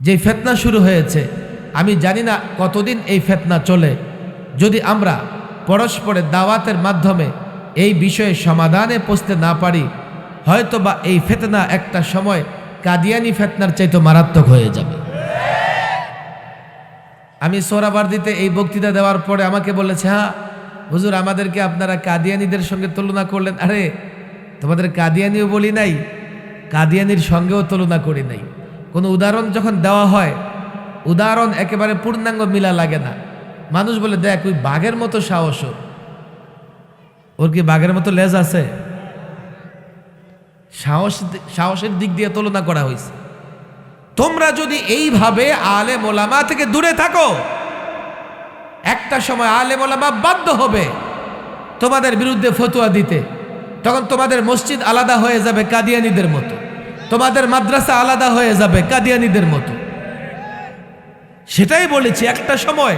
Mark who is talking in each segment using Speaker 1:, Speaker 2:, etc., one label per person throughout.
Speaker 1: যে ফেতনা শুরু হয়েছে, আমি জানি না কতদিন এই ফেতনা চলে। যদি আমরা পরস্পরের দাওয়াতের মাধ্যমে এই বিষয়ে সমাধানে পৌঁছতে না পারি হয়তো বা এই ফেতনা একটা সময় কাদিয়ানি ফেতনার চাইতে মারাত্মক হয়ে যাবে। আমি সোহরাবার্দিতে এই বক্তৃতা দেওয়ার পরে আমাকে বলেছে হ্যাঁ হুজুর, আমাদেরকে আপনারা কাদিয়ানিদের সঙ্গে তুলনা করলেন। আরে, তোমাদের কাদিয়ানিও বলি নাই, কাদিয়ানির সঙ্গেও তুলনা করি নাই। কোনো উদাহরণ যখন দেওয়া হয়, উদাহরণ একেবারে পূর্ণাঙ্গ মিলা লাগে না। মানুষ বলে, দেখ, ওই বাঘের মতো সাহস ওর। কি বাঘের মতো লেজ আছে? সাহস, সাহসের দিক দিয়ে তুলনা করা হয়েছে। তোমরা যদি এইভাবে আলে মোলামা থেকে দূরে থাকো, একটা সময় আলে মোলামা বাধ্য হবে তোমাদের বিরুদ্ধে ফতুয়া দিতে। তখন তোমাদের মসজিদ আলাদা হয়ে যাবে কাদিয়ানিদের মতো। তোমাদের মাদ্রাসা আলাদা হয়ে যাবে কাদিয়ানিদের মতো। সেটাই বলেছি, একটা সময়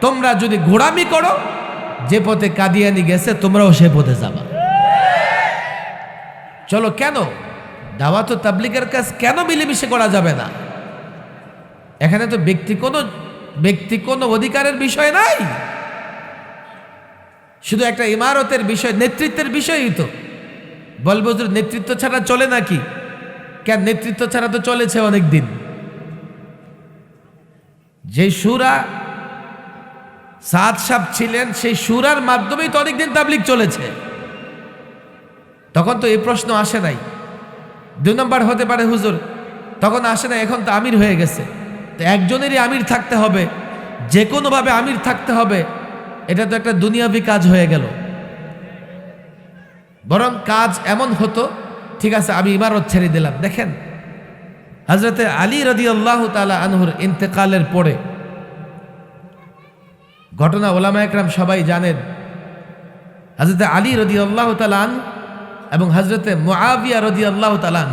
Speaker 1: তোমরা যদি ঘোরামি করো, যে পথে কাদিয়ানি গেছে, তোমরাও সে পথে যাবা। চলো কেন? দাওয়াত ও তাবলিগের কাজ কেন মিলেমিশে করা যাবে না? এখানে তো ব্যক্তি কোনো ব্যক্তি কোনো অধিকারের বিষয় নাই। শুধু একটা ইমারতের বিষয়, নেতৃত্বের বিষয়ই তো। বলবজুর নেতৃত্ব ছাড়া চলে নাকি কেন নেতৃত্ব ছাড়া তো চলেছে অনেক দিন যে সুরা সাদ সাহ ছিলেন, সেই সুরার মাধ্যমেই তো অনেকদিন তাবলিক চলেছে। তখন তো এই প্রশ্ন আসে নাই। দুই নম্বর হতে পারে হুজুর, তখন আসে না এখন তো আমির হয়ে গেছে। তো একজনেরই আমির থাকতে হবে যে কোনোভাবে আমির থাকতে হবে, এটা তো একটা দুনিয়াবি কাজ হয়ে গেল। বরং কাজ এমন হতো ঠিক আছে, আমি ইমারত ছেড়ে দিলাম। দেখেন হজরতে আলী রদি আল্লাহ তালা আনহুর ইন্তেকালের পরে ঘটনা ওলামা একরাম সবাই জানেন হজরতে আলী রদি আল্লাহ তালান এবং হজরতে মোয়াবিয়া রদি আল্লাহ তালান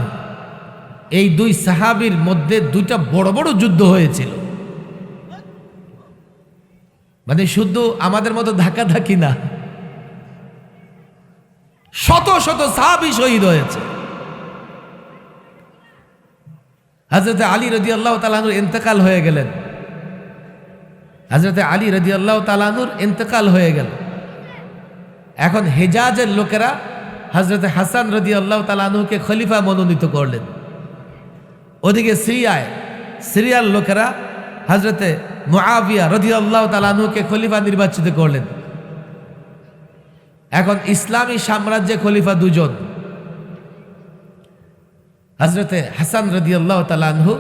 Speaker 1: এই দুই সাহাবির মধ্যে দুইটা বড় বড় যুদ্ধ হয়েছিল। মানে শুধু আমাদের মতো ধাক্কা ধাক্কি না, শত শত সাহাবি শহীদ হয়েছে। হজরতে আলী রদি আল্লাহ তালানুর ইন্তেকাল হয়ে গেলেন। হজরতে আলী রদি আল্লাহ তালানুর ইন্তেকাল হয়ে গেল। এখন হেজাজের লোকেরা হজরতে হাসান রদি আল্লাহ তালানুকে খলিফা মনোনীত করলেন। ওদিকে সিরিয়ায়, সিরিয়ার লোকেরা হজরতে মুআবিয়া রদি আল্লাহ তালানুকে খলিফা নির্বাচিত করলেন। এখন ইসলামী সাম্রাজ্যে খলিফা দুজন। হজরতে হাসান রদি আল্লাহ তালানহু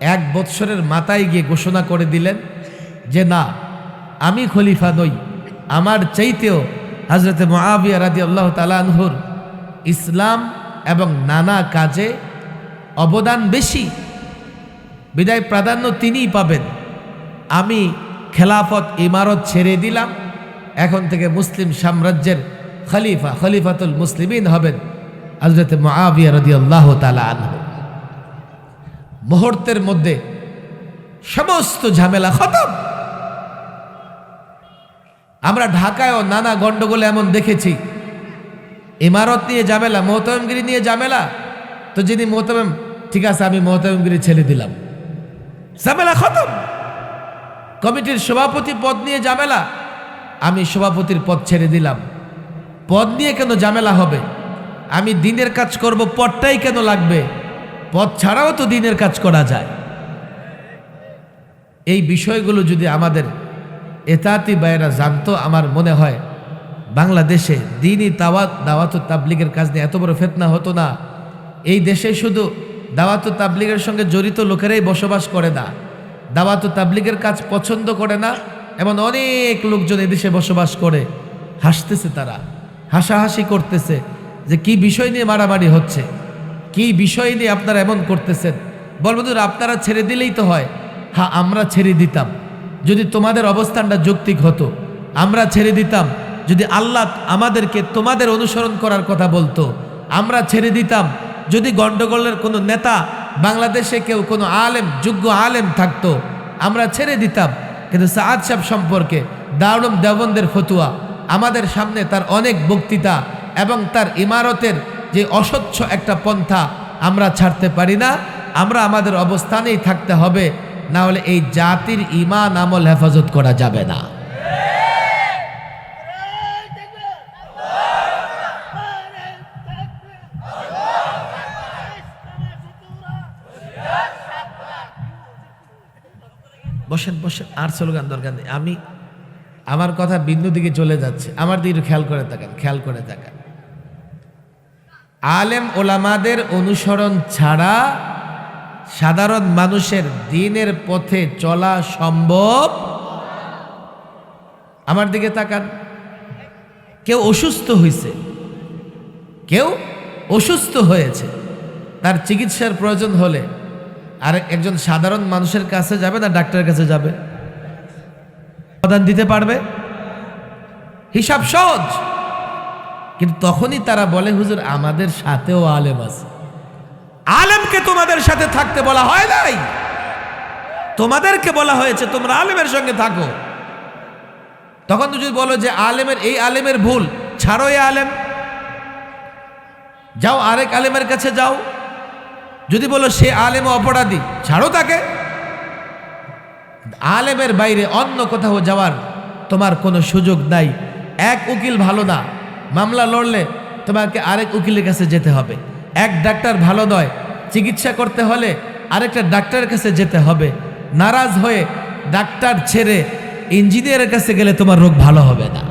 Speaker 1: এক বৎসরের মাথায় গিয়ে ঘোষণা করে দিলেন যে, না, আমি খলিফা নই। আমার চাইতেও হজরতে মহাবিয়া রাদি আল্লাহ তালানহুর ইসলাম এবং নানা কাজে অবদান বেশি। বিদায় প্রাধান্য তিনিই পাবেন। আমি খেলাফত ইমারত ছেড়ে দিলাম। এখন থেকে মুসলিম সাম্রাজ্যের খলিফা, খলিফাতুল মুসলিমিন হবেন। হজরত মহাবিয়া রদি আল্লাহ তালা আনহু। মুহূর্তের মধ্যে সমস্ত ঝামেলা খতম। আমরা ঢাকায়ও নানা গন্ডগোলে এমন দেখেছি। ইমারত নিয়ে ঝামেলা মোহতামগিরি নিয়ে ঝামেলা। তো যিনি মোহতাম ঠিক আছে, আমি মোহতামগিরি ছেড়ে দিলাম। ঝামেলা খতম। কমিটির সভাপতি পদ নিয়ে ঝামেলা, আমি সভাপতির পদ ছেড়ে দিলাম। পদ নিয়ে কেন ঝামেলা হবে? আমি দিনের কাজ করব, পথটাই কেন লাগবে? পথ ছাড়াও তো দিনের কাজ করা যায়। এই বিষয়গুলো যদি আমাদের এতাতি বাইরা জানতো, আমার মনে হয় বাংলাদেশে দিনই তাওয়াত দাওয়াত তাবলিগের কাজ নিয়ে এত বড় ফেতনা হতো না। এই দেশে শুধু দাওয়াত তাবলিগের সঙ্গে জড়িত লোকেরাই বসবাস করে না। দাওয়াত তাবলিগের কাজ পছন্দ করে না, এমন অনেক লোকজন এদেশে বসবাস করে। হাসতেছে তারা, হাসাহাসি করতেছে। যে কি বিষয় নিয়ে মারামারি হচ্ছে? কি বিষয় নিয়ে আপনারা এমন করতেছেন? বলব ধর আপনারা ছেড়ে দিলেই তো হয়। হ্যাঁ আমরা ছেড়ে দিতাম। যদি তোমাদের অবস্থানটা যৌক্তিক হতো, আমরা ছেড়ে দিতাম। যদি আল্লাহ আমাদেরকে তোমাদের অনুসরণ করার কথা বলতো, আমরা ছেড়ে দিতাম। যদি গণ্ডগোলের কোনো নেতা, বাংলাদেশে কেউ কোনো আলেম, যোগ্য আলেম থাকতো, আমরা ছেড়ে দিতাম। কিন্তু সাদ সাহেব সম্পর্কে দারুম দেবন্দের ফতুয়া, আমাদের সামনে তার অনেক বক্তৃতা এবং তার ইমারতের যে অস্বচ্ছ একটা পন্থা আমরা ছাড়তে পারি না, আমরা আমাদের অবস্থানেই থাকতে হবে, না হলে এই জাতির ইমান আমল হেফাজত করা যাবে না। বসেন বসেন, আর স্লোগান দরকার নেই। আমি, আমার কথা বিন্দু দিকে চলে যাচ্ছে। আমার দিকে খেয়াল করে তাকান, খেয়াল করে তাকান। আলেম ওলামাদের অনুসরণ ছাড়া সাধারণ মানুষের দিনের পথে চলা সম্ভব? আমার দিকে তাকান। কেউ অসুস্থ হয়েছে কেউ অসুস্থ হয়েছে। তার চিকিৎসার প্রয়োজন হলে আর একজন সাধারণ মানুষের কাছে যাবে না, ডাক্তারের কাছে যাবে? সমাধান দিতে পারবে? হিসাব সহজ। কিন্তু তখনই তারা বলে, হুজুর, আমাদের সাথেও আলেম আছে। আলেমকে তোমাদের সাথে থাকতে বলা হয় নাই। তোমাদেরকে বলা হয়েছে, তোমরা আলেমের সঙ্গে থাকো। তখন তুমি বলো যে, আলেমের, এই আলেমের ভুল, ছাড়ো এই আলেম। যাও আরেক আলেমের কাছে যাও। যদি বলো সে আলেম অপরাধী, ছাড়ো তাকে। আলেমের বাইরে অন্য কোথাও যাওয়ার তোমার কোনো সুযোগ নাই। এক উকিল ভালো না মামলা লড়লে তোমাকে আরেক উকিলের কাছে যেতে হবে। এক ডাক্তার ভালো দয় চিকিৎসা করতে হলে আরেকটা ডাক্তারের কাছে যেতে হবে। নারাজ হয়ে ডাক্তার ছেড়ে ইঞ্জিনিয়ারের কাছে গেলে তোমার রোগ ভালো হবে না।